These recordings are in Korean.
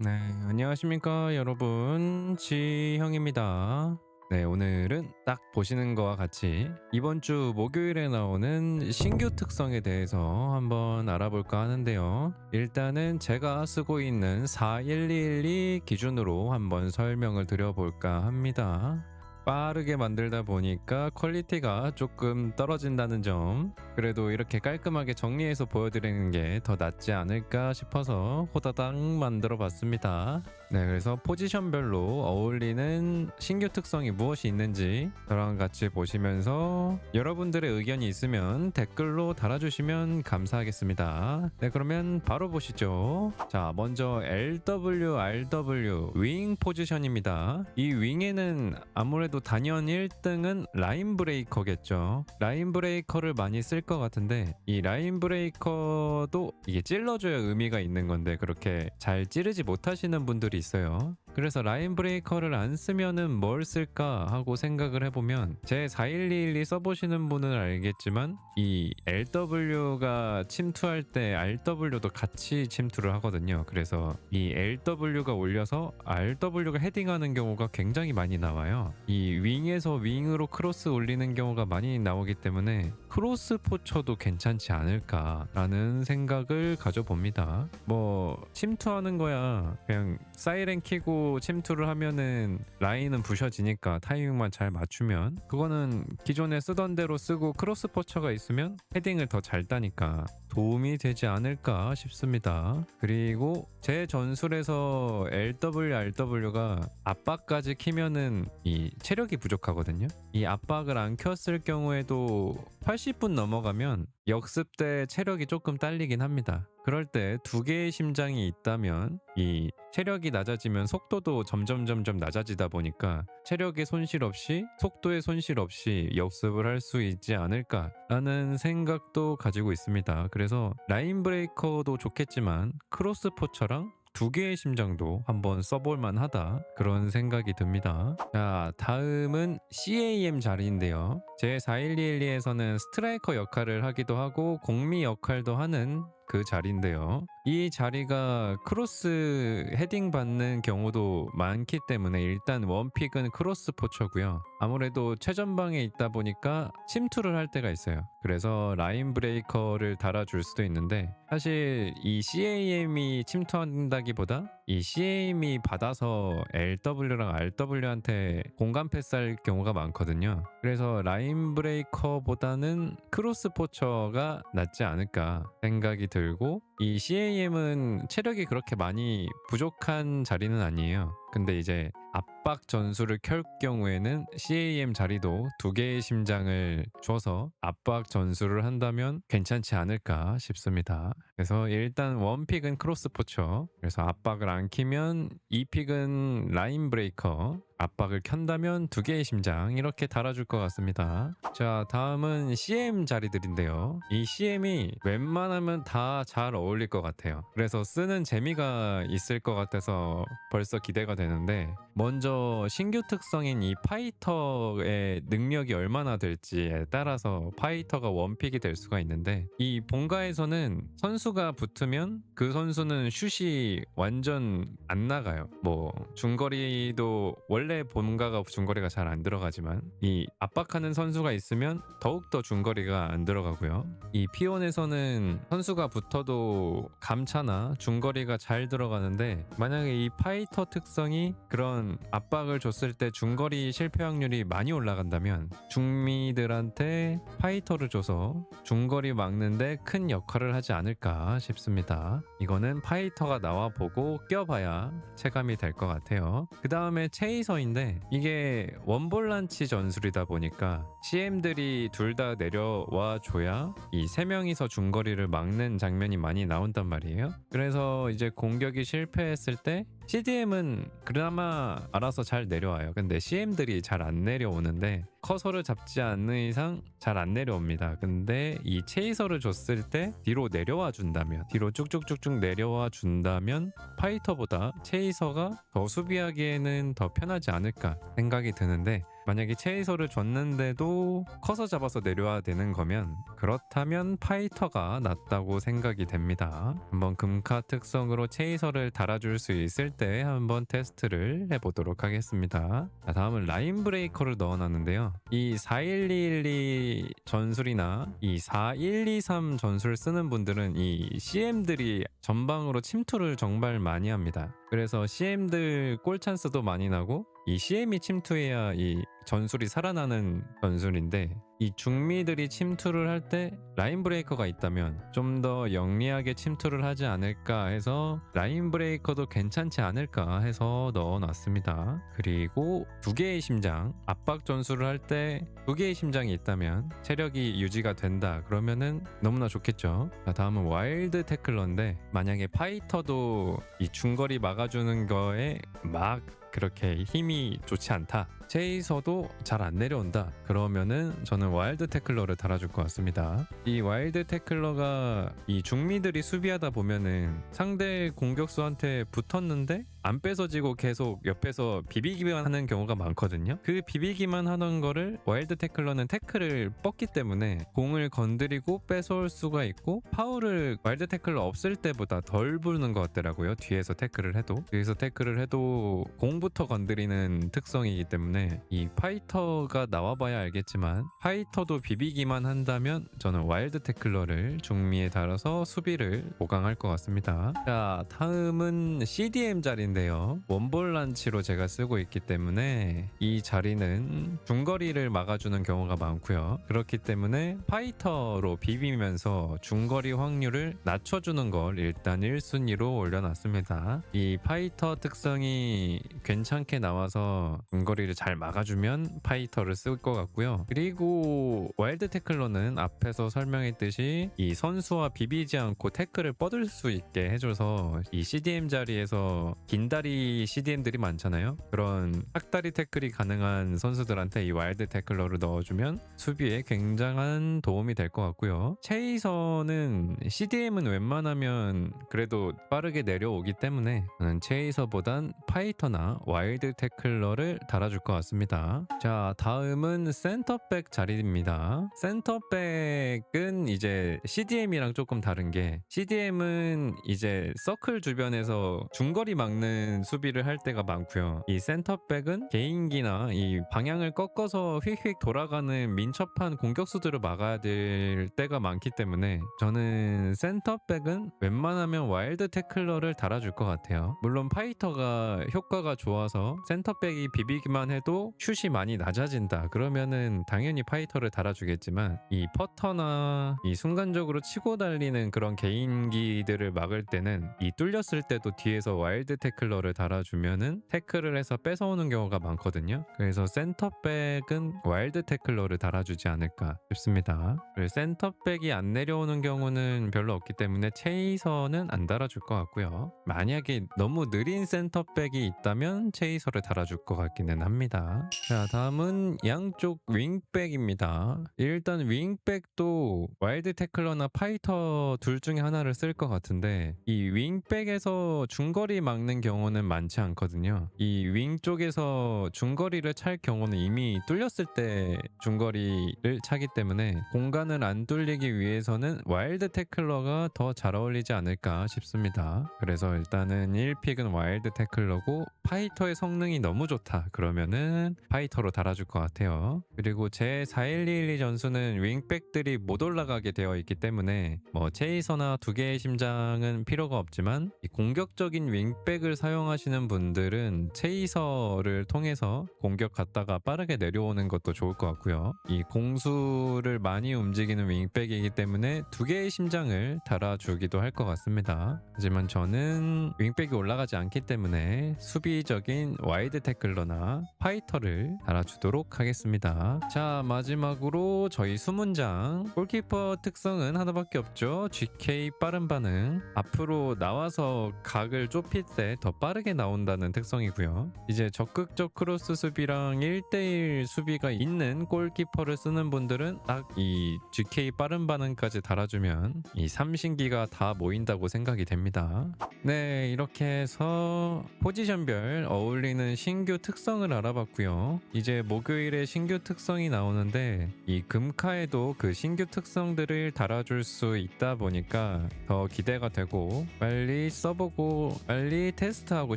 네, 안녕하십니까 여러분 지형입니다. 네, 오늘은 딱 보시는 거와 같이 이번 주 목요일에 나오는 신규 특성에 대해서 한번 알아볼까 하는데요. 일단은 제가 쓰고 있는 41212 기준으로 한번 설명을 드려볼까 합니다. 빠르게 만들다 보니까 퀄리티가 조금 떨어진다는 점 그래도 이렇게 깔끔하게 정리해서 보여드리는 게 더 낫지 않을까 싶어서 호다닥 만들어 봤습니다. 네 그래서 포지션별로 어울리는 신규 특성이 무엇이 있는지 저랑 같이 보시면서 여러분들의 의견이 있으면 댓글로 달아주시면 감사하겠습니다. 네 그러면 바로 보시죠. 자 먼저 LWRW 윙 포지션입니다. 이 윙에는 아무래도 단연 1등은 라인 브레이커겠죠. 라인 브레이커를 많이 쓸 것 같은데 이 라인 브레이커도 이게 찔러줘야 의미가 있는 건데 그렇게 잘 찌르지 못하시는 분들이 있어요. 그래서 라인 브레이커를 안 쓰면은 뭘 쓸까 하고 생각을 해보면 제 41212 써보시는 분은 알겠지만 이 LW가 침투할 때 RW도 같이 침투를 하거든요. 그래서 이 LW가 올려서 RW가 헤딩하는 경우가 굉장히 많이 나와요. 이 윙에서 윙으로 크로스 올리는 경우가 많이 나오기 때문에 크로스 포처도 괜찮지 않을까라는 생각을 가져봅니다. 뭐 침투하는 거야 그냥 사이렌 키고 침투를 하면은 라인은 부셔지니까 타이밍만 잘 맞추면 그거는 기존에 쓰던 대로 쓰고 크로스 포처가 있으면 헤딩을 더 잘 따니까 도움이 되지 않을까 싶습니다. 그리고 제 전술에서 LWRW가 압박까지 키면은 이 체력이 부족하거든요. 이 압박을 안 켰을 경우에도 80분 넘어가면 역습 때 체력이 조금 딸리긴 합니다. 그럴 때 두 개의 심장이 있다면 이 체력이 낮아지면 속도도 점점 점점 낮아지다 보니까 체력의 손실 없이 속도의 손실 없이 역습을 할 수 있지 않을까라는 생각도 가지고 있습니다. 그래서 라인 브레이커도 좋겠지만 크로스 포처랑 두 개의 심장도 한번 써볼 만 하다 그런 생각이 듭니다. 자 다음은 CAM 자리인데요. 제 4112에서는 스트라이커 역할을 하기도 하고 공미 역할도 하는 그 자리인데요. 이 자리가 크로스 헤딩 받는 경우도 많기 때문에 일단 원픽은 크로스 포처고요. 아무래도 최전방에 있다 보니까 침투를 할 때가 있어요. 그래서 라인 브레이커를 달아줄 수도 있는데 사실 이 CAM이 침투한다기보다 이 CAM이 받아서 LW랑 RW한테 공간 패스할 경우가 많거든요. 그래서 라인 브레이커보다는 크로스 포처가 낫지 않을까 생각이 들고 이 CAM은 체력이 그렇게 많이 부족한 자리는 아니에요. 근데 이제 압박 전술을 켤 경우에는 CAM 자리도 두 개의 심장을 줘서 압박 전술을 한다면 괜찮지 않을까 싶습니다. 그래서 일단 원픽은 크로스 포처. 그래서 압박을 안 키면 2픽은 라인 브레이커. 압박을 켠다면 두 개의 심장 이렇게 달아줄 것 같습니다. 자 다음은 CM 자리들인데요. 이 CM이 웬만하면 다 잘 어울릴 것 같아요. 그래서 쓰는 재미가 있을 것 같아서 벌써 기대가 되는데 먼저 신규 특성인 이 파이터의 능력이 얼마나 될지에 따라서 파이터가 원픽이 될 수가 있는데 이 본가에서는 선수가 붙으면 그 선수는 슛이 완전 안 나가요. 뭐 중거리도 원래 본가가 중거리가 잘 안 들어가지만 이 압박하는 선수가 있으면 더욱더 중거리가 안 들어가고요. 이 피온에서는 선수가 붙어도 감차나 중거리가 잘 들어가는데 만약에 이 파이터 특성이 그런 압박을 줬을 때 중거리 실패 확률이 많이 올라간다면 중미들한테 파이터를 줘서 중거리 막는데 큰 역할을 하지 않을까 싶습니다. 이거는 파이터가 나와 보고 껴봐야 체감이 될 것 같아요. 그 다음에 체이서 인데 이게 원볼란치 전술이다 보니까 CM들이 둘 다 내려와 줘야 이 세 명이서 중거리를 막는 장면이 많이 나온단 말이에요. 그래서 이제 공격이 실패했을 때 CDM은 그나마 알아서 잘 내려와요. 근데 CM들이 잘 안 내려오는데 커서를 잡지 않는 이상 잘 안 내려옵니다. 근데 이 체이서를 줬을 때 뒤로 내려와 준다면 뒤로 쭉쭉쭉쭉 내려와 준다면 파이터보다 체이서가 더 수비하기에는 더 편하지 않을까 생각이 드는데 만약에 체이서를 줬는데도 커서 잡아서 내려와야 되는 거면 그렇다면 파이터가 낫다고 생각이 됩니다. 한번 금카 특성으로 체이서를 달아줄 수 있을 때 한번 테스트를 해보도록 하겠습니다. 자, 다음은 라인 브레이커를 넣어놨는데요. 이 4112 전술이나 이 4123 전술 쓰는 분들은 이 CM들이 전방으로 침투를 정말 많이 합니다. 그래서 CM들 골 찬스도 많이 나고 이 CM이 침투해야 이 전술이 살아나는 전술인데 이 중미들이 침투를 할 때 라인 브레이커가 있다면 좀 더 영리하게 침투를 하지 않을까 해서 라인 브레이커도 괜찮지 않을까 해서 넣어놨습니다. 그리고 두 개의 심장 압박 전술을 할 때 두 개의 심장이 있다면 체력이 유지가 된다 그러면은 너무나 좋겠죠. 자, 다음은 와일드 태클러인데 만약에 파이터도 이 중거리 막아주는 거에 막 그렇게 힘이 좋지 않다. 체이서도 잘 안 내려온다. 그러면은 저는 와일드 태클러를 달아줄 것 같습니다. 이 와일드 태클러가 이 중미들이 수비하다 보면은 상대 공격수한테 붙었는데 안 뺏어지고 계속 옆에서 비비기만 하는 경우가 많거든요. 그 비비기만 하던 거를 와일드 태클러는 태클을 뻗기 때문에 공을 건드리고 뺏어올 수가 있고 파울을 와일드 태클러 없을 때보다 덜 부는 것 같더라고요. 뒤에서 태클을 해도 뒤에서 태클을 해도 공부터 건드리는 특성이기 때문에 이 파이터가 나와봐야 알겠지만 파이터도 비비기만 한다면 저는 와일드 태클러를 중미에 달아서 수비를 보강할 것 같습니다. 자 다음은 CDM 자리인데 요. 원볼 란치로 제가 쓰고 있기 때문에 이 자리는 중거리를 막아주는 경우가 많고요. 그렇기 때문에 파이터로 비비면서 중거리 확률을 낮춰주는 걸 일단 1순위로 올려놨습니다. 이 파이터 특성이 괜찮게 나와서 중거리를 잘 막아주면 파이터를 쓸 것 같고요. 그리고 와일드 태클러는 앞에서 설명했듯이 이 선수와 비비지 않고 태클을 뻗을 수 있게 해줘서 이 CDM 자리에서 긴 다리 CDM들이 많잖아요. 그런 삭다리 태클이 가능한 선수들한테 이 와일드 태클러를 넣어주면 수비에 굉장한 도움이 될 것 같고요. 체이서는 CDM은 웬만하면 그래도 빠르게 내려오기 때문에 저는 체이서보단 파이터나 와일드 태클러를 달아줄 것 같습니다. 자, 다음은 센터백 자리입니다. 센터백은 이제 CDM이랑 조금 다른 게 CDM은 이제 서클 주변에서 중거리 막는 수비를 할 때가 많고요. 이 센터백은 개인기나 이 방향을 꺾어서 휙휙 돌아가는 민첩한 공격수들을 막아야 될 때가 많기 때문에 저는 센터백은 웬만하면 와일드 태클러를 달아줄 것 같아요. 물론 파이터가 효과가 좋아서 센터백이 비비기만 해도 슛이 많이 낮아진다. 그러면은 당연히 파이터를 달아주겠지만 이 퍼터나 이 순간적으로 치고 달리는 그런 개인기들을 막을 때는 이 뚫렸을 때도 뒤에서 와일드 태클 러를 달아주면은 태클을 해서 뺏어오는 경우가 많거든요. 그래서 센터백은 와일드 태클러를 달아주지 않을까 싶습니다. 센터백이 안 내려오는 경우는 별로 없기 때문에 체이서는 안 달아줄 것 같고요. 만약에 너무 느린 센터백이 있다면 체이서를 달아줄 것 같기는 합니다. 자, 다음은 양쪽 윙백입니다. 일단 윙백도 와일드 태클러나 파이터 둘 중에 하나를 쓸 것 같은데 이 윙백에서 중거리 막는 경우는 많지 않거든요. 이 윙 쪽에서 중거리를 찰 경우는 이미 뚫렸을 때 중거리를 차기 때문에 공간을 안 뚫리기 위해서는 와일드 태클러가 더 잘 어울리지 않을까 싶습니다. 그래서 일단은 1픽은 와일드 태클러고 파이터의 성능이 너무 좋다. 그러면은 파이터로 달아줄 것 같아요. 그리고 제 4112 전수는 윙백들이 못 올라가게 되어 있기 때문에 뭐 체이서나 두 개의 심장은 필요가 없지만 이 공격적인 윙백을 사용하시는 분들은 체이서를 통해서 공격 갔다가 빠르게 내려오는 것도 좋을 것 같고요. 이 공수를 많이 움직이는 윙백이기 때문에 두 개의 심장을 달아주기도 할 것 같습니다. 하지만 저는 윙백이 올라가지 않기 때문에 수비적인 와이드 태클러나 파이터를 달아주도록 하겠습니다. 자 마지막으로 저희 수문장 골키퍼 특성은 하나밖에 없죠. GK 빠른 반응 앞으로 나와서 각을 좁힐 때더 빠르게 나온다는 특성이고요. 이제 적극적 크로스 수비랑 1대1 수비가 있는 골키퍼를 쓰는 분들은 딱 이 GK 빠른 반응까지 달아주면 이 삼신기가 다 모인다고 생각이 됩니다. 네, 이렇게 해서 포지션별 어울리는 신규 특성을 알아봤고요. 이제 목요일에 신규 특성이 나오는데 이 금카에도 그 신규 특성들을 달아줄 수 있다 보니까 더 기대가 되고 빨리 써보고 빨리 테스트하고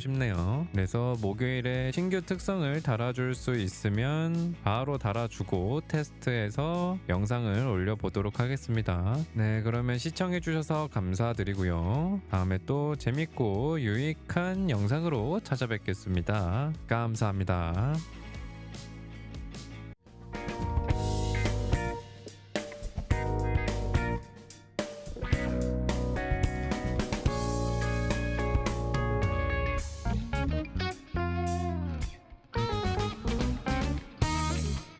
싶네요. 그래서 목요일에 신규 특성을 달아줄 수 있으면 바로 달아주고 테스트해서 영상을 올려보도록 하겠습니다. 네, 그러면 시청해주셔서 감사드리고요. 다음에 또 재밌고 유익한 영상으로 찾아뵙겠습니다. 감사합니다.